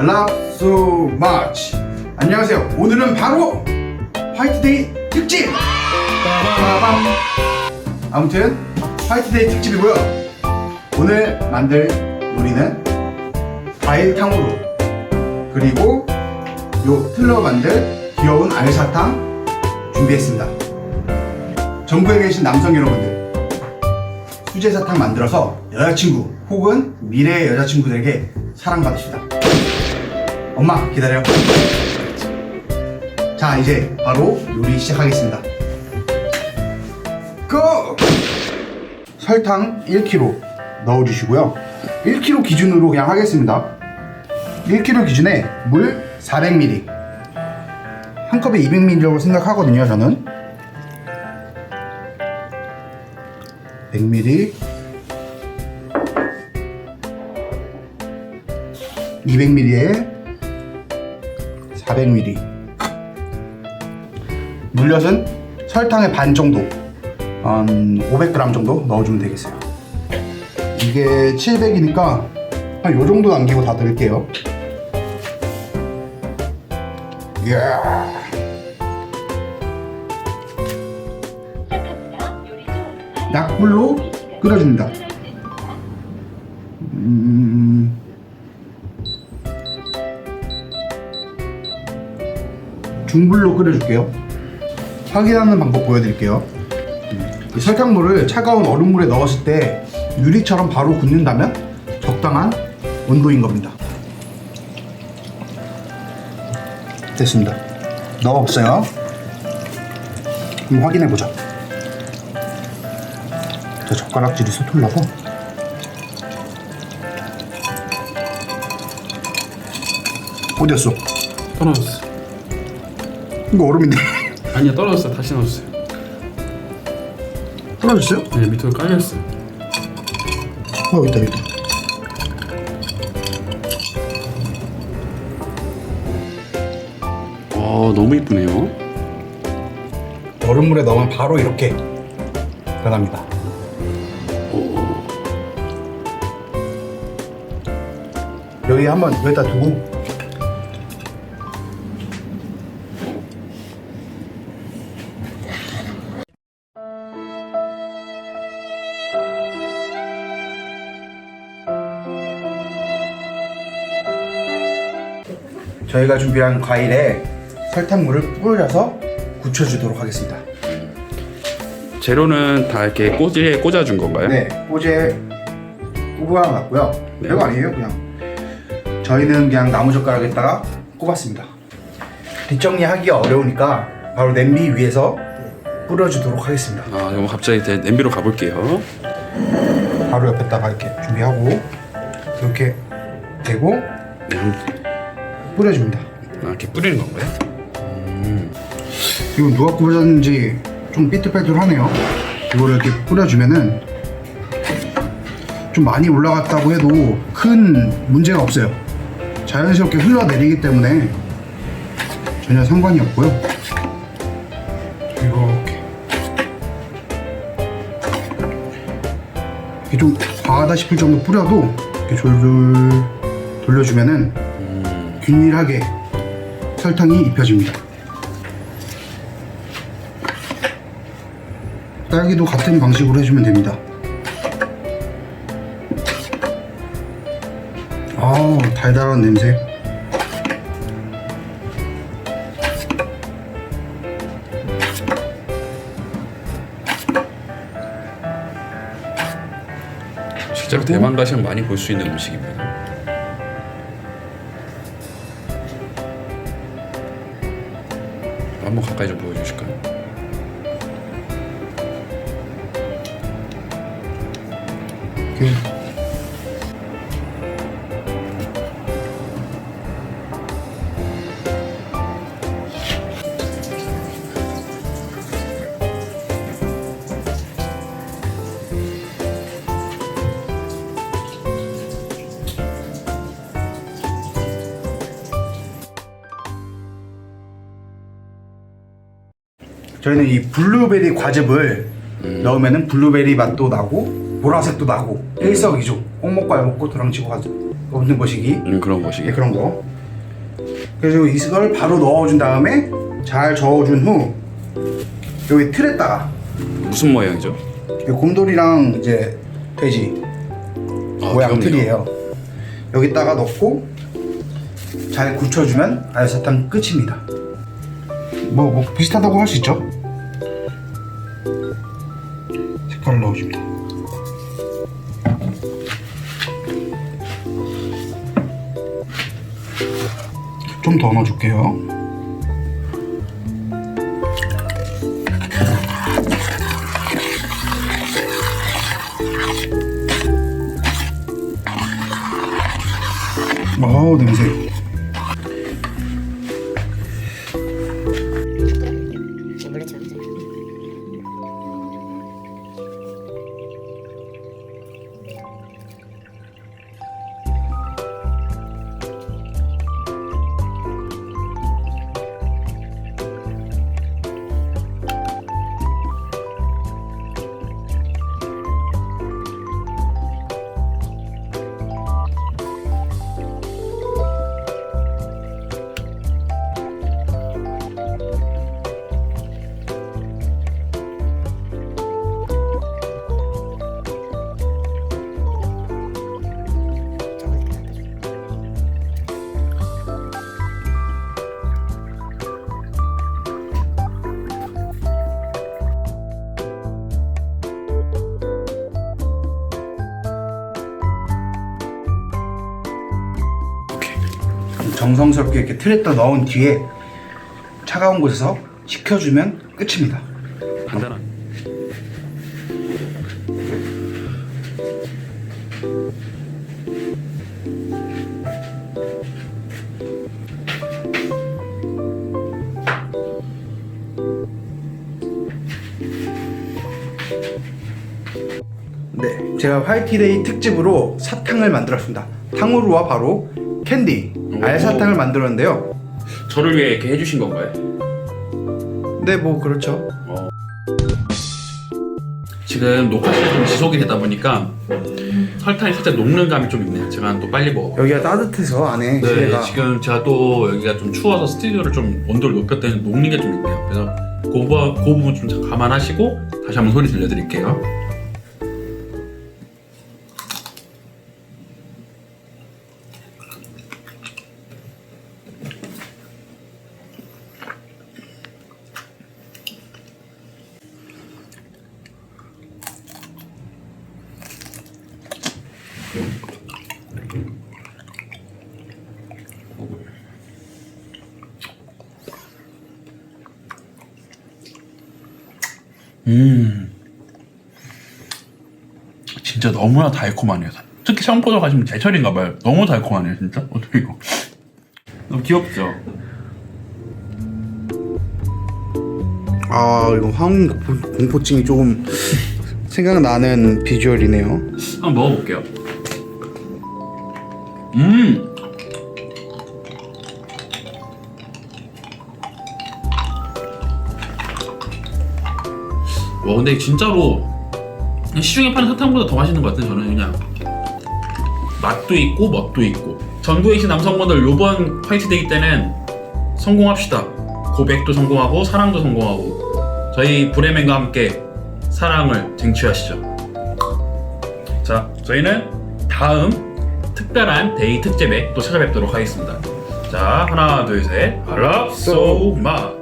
I love so much. 안녕하세요. 오늘은 바로 화이트데이 특집. 빠밤. 아무튼 화이트데이 특집이고요. 오늘 만들 요리는 과일탕으로 그리고 요 틀러 만들 귀여운 알사탕 준비했습니다. 전국에 계신 남성 여러분들 수제사탕 만들어서 여자친구 혹은 미래의 여자친구들에게 사랑받으시다. 엄마 기다려. 자 이제 바로 요리 시작하겠습니다. 고! 설탕 1kg 넣어주시고요. 1kg 기준으로 그냥 하겠습니다. 1kg 기준에 물 400ml. 한 컵에 200ml라고 생각하거든요, 저는. 100ml. 200ml에 400ml. 물엿은 설탕의 반 정도, 한 500g 정도 넣어주면 되겠어요. 이게 700이니까 한 요 정도 남기고 다 넣을게요. 이야. 약불로 끓여줍니다. 음, 중불로 끓여줄게요. 확인하는 방법 보여드릴게요. 이 설탕물을 차가운 얼음물에 넣었을 때 유리처럼 바로 굳는다면 적당한 온도인 겁니다. 됐습니다. 넣어봤어요. 한번 확인해 보자. 저 젓가락질이 서툴러서 어디였어? 떨어졌어. 이거 얼음인데 아니야 떨어졌어. 다시 넣었어요. 떨어졌어요? 네 밑으로 깔렸어. 어 있다 있다 어 너무 이쁘네요. 얼음물에 넣으면 바로 이렇게 변합니다 여기 한번 여기다 두고 저희가 준비한 과일에 설탕물을 뿌려서 굳혀주도록 하겠습니다. 재료는 다 이렇게 꼬지에 꽂아준 건가요? 네, 꼬제 꼽아 놨고요. 네. 별거 아니에요, 그냥. 저희는 그냥 나무젓가락에다가 꼽았습니다. 뒷정리하기가 어려우니까 바로 냄비 위에서 뿌려주도록 하겠습니다. 아 그럼 갑자기 제 냄비로 가볼게요. 바로 옆에다가 이렇게 준비하고 이렇게 대고 네, 한- 뿌려줍니다. 아, 이렇게 뿌리는 건가요? 이거 누가 뿌렸는지 좀 삐뚤빼뚤하네요. 이거를 이렇게 뿌려주면은 좀 많이 올라갔다고 해도 큰 문제가 없어요. 자연스럽게 흘러내리기 때문에 전혀 상관이 없고요. 이렇게 이게 좀 과하다 싶을 정도 뿌려도 이렇게 졸졸 돌려주면은 균일하게 설탕이 입혀집니다. 딸기도 같은 방식으로 해주면 됩니다. 아우 달달한 냄새. 실제로 대만 가시면 많이 볼 수 있는 음식입니다. 한번 가까이 좀 보여주실까요? 이 저희는 이 블루베리 과즙을 넣으면은 블루베리 맛도 나고 보라색도 나고 일석이조 꼭 먹고 알 먹고 도랑치고 가서 없는 것이기 음, 그런 것이 예, 그런 거 그래서 이걸 바로 넣어준 다음에 잘 저어준 후 여기 틀에다가 무슨 모양이죠? 이 곰돌이랑 이제 돼지 아, 모양 귀엽네요. 틀이에요. 여기다가 넣고 잘 굳혀주면 알사탕 끝입니다. 뭐, 뭐 비슷하다고 할 수 있죠? 색깔을 넣어줍니다. 좀 더 넣어줄게요. 어우 냄새. 정성스럽게 이렇게 틀에다 넣은 뒤에 차가운 곳에서 식혀주면 끝입니다. 간단한. 네, 제가 화이트데이 특집으로 사탕을 만들었습니다. 탕후루와 바로 캔디 알사탕을 만들었는데요. 저를 위해 이렇게 해주신 건가요? 네, 뭐 그렇죠. 지금 녹화 시간이 좀 지속이 되다 보니까 설탕이 살짝 녹는 감이 좀 있네요. 제가 또 빨리 먹어. 여기가 따뜻해서 안에 네, 실내가 지금 제가 또 여기가 좀 추워서 스튜디오를 좀 온도를 높였더니 녹는 게 좀 있네요. 그래서 그, 부- 그 부분 좀 감안하시고 다시 한번 소리 들려드릴게요. 음. 진짜 너무나 달콤하네요. 특히 청포도 가시면 제철인가 봐요. 너무 달콤하네요, 진짜. 어떻게 이거? 너무 귀엽죠? 아 이거 황 공포증이 조금 생각나는 비주얼이네요. 한번 먹어볼게요. 음! 와 근데 진짜로 시중에 파는 사탕보다 더 맛있는 것 같아요 저는 그냥. 맛도 있고 멋도 있고. 전국에 계신 남성분들 요번 화이트데이 때는 성공합시다. 고백도 성공하고 사랑도 성공하고. 저희 브레멘과 함께 사랑을 쟁취하시죠. 자, 저희는 다음 특별한 데이 특집에 또 찾아뵙도록 하겠습니다. 자, 하나, 둘, 셋. 알랍, 소마.